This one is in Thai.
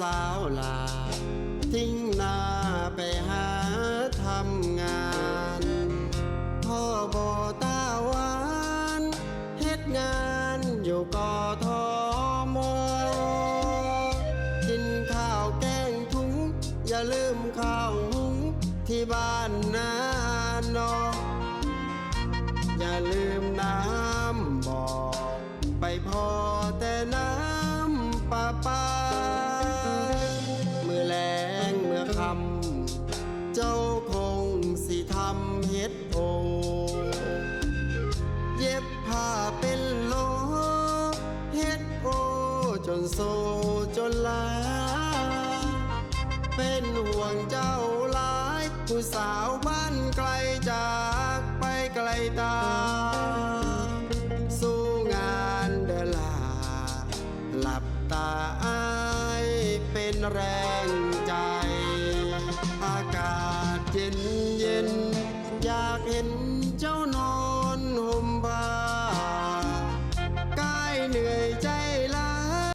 สาวลา ทิ้งนาไปหาทำงาน พ่อบอตาหวานเฮ็ดงานอยู่กอทอมอกินข้าวแกงทุง อย่าลืมข้าวหุงที่บ้านนานออย่าลืมน้ำบอกไปพอแต่ำเฮ็ดโอเย็บผ้าเป็นโลเฮ็ดโอจนโซจนลา เป็นห่วงเจ้าหลายผู้สาวบ้านไกลจากไปไกลตา สู้งานเดอลา หลับตาอายเป็นแรง เหนื่อยใจ